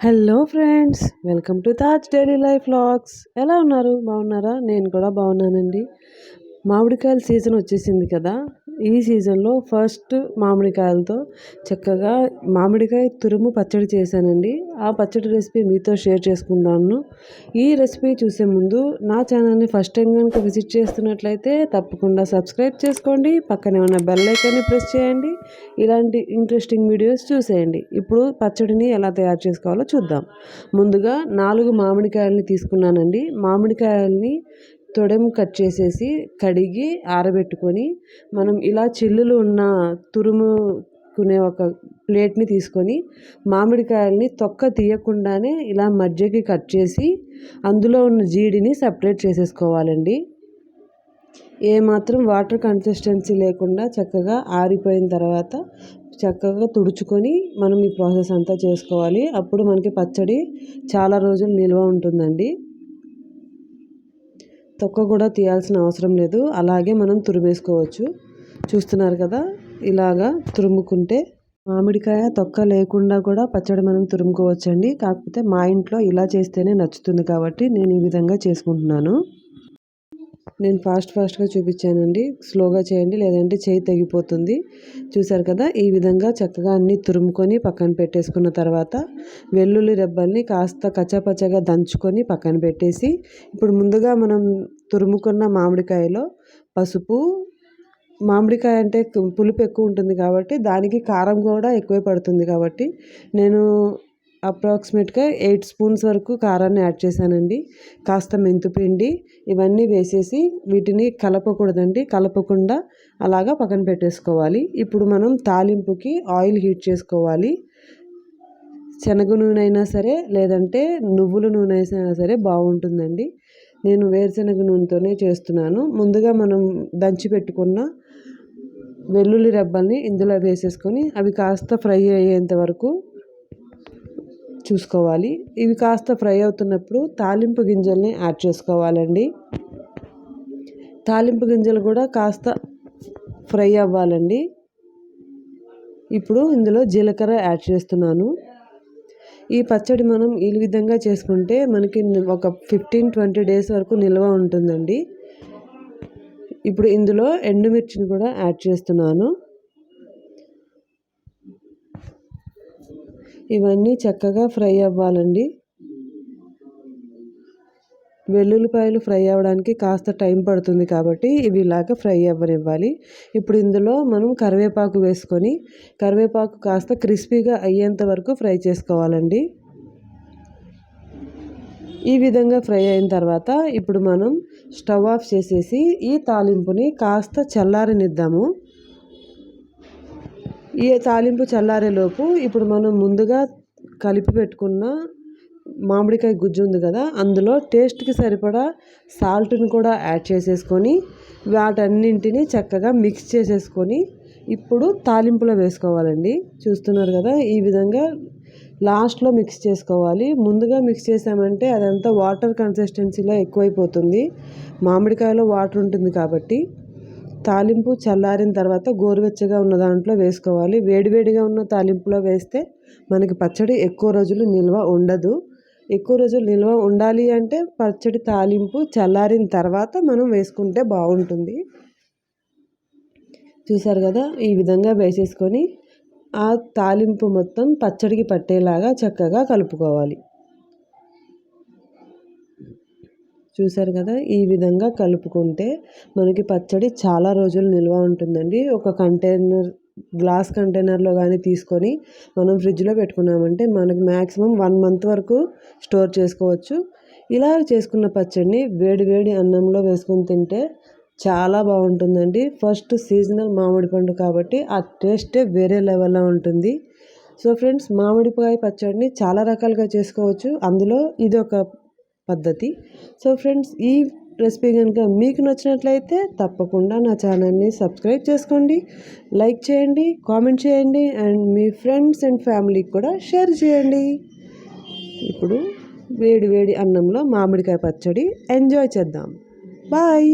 Hello friends welcome to Taj daily life vlogs. ఎలా ఉన్నారు? బాగున్నారా? నేను కూడా బాగున్నానండి. మామిడికాయల సీజన్ వచ్చేసింది కదా. ఈ సీజన్లో ఫస్ట్ మామిడికాయలతో చక్కగా మామిడికాయ తురుము పచ్చడి చేశానండి. ఆ పచ్చడి రెసిపీ మీతో షేర్ చేసుకుందాను. ఈ రెసిపీ చూసే ముందు నా ఛానల్ని ఫస్ట్ టైం కనుక విజిట్ చేస్తున్నట్లయితే తప్పకుండా సబ్స్క్రైబ్ చేసుకోండి. పక్కనే ఉన్న బెల్ ఐకాన్ని ప్రెస్ చేయండి. ఇలాంటి ఇంట్రెస్టింగ్ వీడియోస్ చూసేయండి. ఇప్పుడు పచ్చడిని ఎలా తయారు చేసుకోవాలో చూద్దాం. ముందుగా నాలుగు మామిడికాయలని తీసుకున్నానండి. మామిడికాయల్ని తొడెం కట్ చేసేసి కడిగి ఆరబెట్టుకొని మనం ఇలా చిల్లులు ఉన్న తురుముకునే ఒక ప్లేట్ని తీసుకొని మామిడికాయల్ని తొక్క తీయకుండానే ఇలా మధ్యకి కట్ చేసి అందులో ఉన్న జీడిని సపరేట్ చేసేసుకోవాలండి. ఏమాత్రం వాటర్ కన్సిస్టెన్సీ లేకుండా చక్కగా ఆరిపోయిన తర్వాత చక్కగా తుడుచుకొని మనం ఈ ప్రాసెస్ అంతా చేసుకోవాలి. అప్పుడు మనకి పచ్చడి చాలా రోజులు నిల్వ ఉంటుందండి. తొక్క కూడా తీయాల్సిన అవసరం లేదు. అలాగే మనం తురిమేసుకోవచ్చు. చూస్తున్నారు కదా? ఇలాగా తురుముకుంటే మామిడికాయ తొక్క లేకుండా కూడా పచ్చడి మనం తురుముకోవచ్చండి. కాకపోతే మా ఇంట్లో ఇలా చేస్తేనే నచ్చుతుంది కాబట్టి నేను ఈ విధంగా చేసుకుంటున్నాను. నేను ఫాస్ట్ ఫాస్ట్గా చూపించానండి. స్లోగా చేయండి లేదంటే చేయి తెగిపోతుంది. చూసారు కదా ఈ విధంగా చక్కగా అన్నీ తురుముకొని పక్కన పెట్టేసుకున్న తర్వాత వెల్లుల్లి రెబ్బల్ని కాస్త కచ్చపచ్చగా దంచుకొని పక్కన పెట్టేసి ఇప్పుడు ముందుగా మనం తురుముకున్న మామిడికాయలో పసుపు మామిడికాయ అంటే పులుపు ఎక్కువ ఉంటుంది కాబట్టి దానికి కారం కూడా ఎక్కువే పడుతుంది కాబట్టి నేను అప్రాక్సిమేట్గా ఎయిట్ స్పూన్స్ వరకు కారాన్ని యాడ్ చేశానండి. కాస్త మెంతుపిండి ఇవన్నీ వేసేసి వీటిని కలపకూడదండి. కలపకుండా అలాగా పక్కన పెట్టేసుకోవాలి. ఇప్పుడు మనం తాలింపుకి ఆయిల్ హీట్ చేసుకోవాలి. శనగ నూనె అయినా సరే లేదంటే నువ్వుల నూనె అయినా సరే బాగుంటుందండి. నేను వేరుశనగ నూనెతోనే చేస్తున్నాను. ముందుగా మనం దంచి పెట్టుకున్న వెల్లుల్లి రెబ్బల్ని ఇందులో వేసేసుకొని అవి కాస్త ఫ్రై అయ్యేంత వరకు చూసుకోవాలి. ఇవి కాస్త ఫ్రై అవుతున్నప్పుడు తాలింపు గింజల్ని యాడ్ చేసుకోవాలండి. తాలింపు గింజలు కూడా కాస్త ఫ్రై అవ్వాలండి. ఇప్పుడు ఇందులో జీలకర్ర యాడ్ చేస్తున్నాను. ఈ పచ్చడి మనం ఈ విధంగా చేసుకుంటే మనకి ఒక ఫిఫ్టీన్ ట్వంటీ డేస్ వరకు నిల్వ ఉంటుందండి. ఇప్పుడు ఇందులో ఎండుమిర్చిని కూడా యాడ్ చేస్తున్నాను. ఇవన్నీ చక్కగా ఫ్రై అవ్వాలండి. వెల్లుల్లిపాయలు ఫ్రై అవ్వడానికి కాస్త టైం పడుతుంది కాబట్టి ఇవి ఇలాగ ఫ్రై అవ్వనివ్వాలి. ఇప్పుడు ఇందులో మనం కరివేపాకు వేసుకొని కరివేపాకు కాస్త క్రిస్పీగా అయ్యేంత వరకు ఫ్రై చేసుకోవాలండి. ఈ విధంగా ఫ్రై అయిన తర్వాత ఇప్పుడు మనం స్టవ్ ఆఫ్ చేసేసి ఈ తాలింపుని కాస్త చల్లారనిద్దాము. ఈ తాలింపు చల్లారేలోపు ఇప్పుడు మనం ముందుగా కలిపి పెట్టుకున్న మామిడికాయ గుజ్జు ఉంది కదా అందులో టేస్ట్కి సరిపడా సాల్ట్ని కూడా యాడ్ చేసేసుకొని వాటన్నింటినీ చక్కగా మిక్స్ చేసేసుకొని ఇప్పుడు తాలింపులో వేసుకోవాలండి. చూస్తున్నారు కదా ఈ విధంగా లాస్ట్లో మిక్స్ చేసుకోవాలి. ముందుగా మిక్స్ చేసామంటే అదంతా వాటర్ కన్సిస్టెన్సీలో ఎక్కువైపోతుంది. మామిడికాయలో వాటర్ ఉంటుంది కాబట్టి తాలింపు చల్లారిన తర్వాత గోరువెచ్చగా ఉన్న దాంట్లో వేసుకోవాలి. వేడివేడిగా ఉన్న తాలింపులో వేస్తే మనకి పచ్చడి ఎక్కువ రోజులు నిల్వ ఉండదు. ఎక్కువ రోజులు నిల్వ ఉండాలి అంటే పచ్చడి తాలింపు చల్లారిన తర్వాత మనం వేసుకుంటే బాగుంటుంది. చూసారు కదా? ఈ విధంగా వేసేసుకొని ఆ తాలింపు మొత్తం పచ్చడికి పట్టేలాగా చక్కగా కలుపుకోవాలి. చూసారు కదా ఈ విధంగా కలుపుకుంటే మనకి పచ్చడి చాలా రోజులు నిల్వ ఉంటుందండి. ఒక కంటైనర్ గ్లాస్ కంటైనర్లో కానీ తీసుకొని మనం ఫ్రిడ్జ్లో పెట్టుకున్నామంటే మనకి మ్యాక్సిమం వన్ మంత్ వరకు స్టోర్ చేసుకోవచ్చు. ఇలా చేసుకున్న పచ్చడిని వేడి వేడి అన్నంలో వేసుకొని తింటే చాలా బాగుంటుందండి. ఫస్ట్ సీజనల్ మామిడి పండు కాబట్టి ఆ టేస్టే వేరే లెవెల్లో ఉంటుంది. సో ఫ్రెండ్స్ మామిడికాయ పచ్చడిని చాలా రకాలుగా చేసుకోవచ్చు. అందులో ఇది ఒక పద్ధతి. సో ఫ్రెండ్స్ ఈ రెసిపీ కనుక మీకు నచ్చినట్లయితే తప్పకుండా నా ఛానల్ని సబ్స్క్రైబ్ చేసుకోండి లైక్ చేయండి కామెంట్ చేయండి అండ్ మీ ఫ్రెండ్స్ అండ్ ఫ్యామిలీకి కూడా షేర్ చేయండి. ఇప్పుడు వేడి వేడి అన్నంలో మామిడికాయ పచ్చడి ఎంజాయ్ చేద్దాం. బాయ్!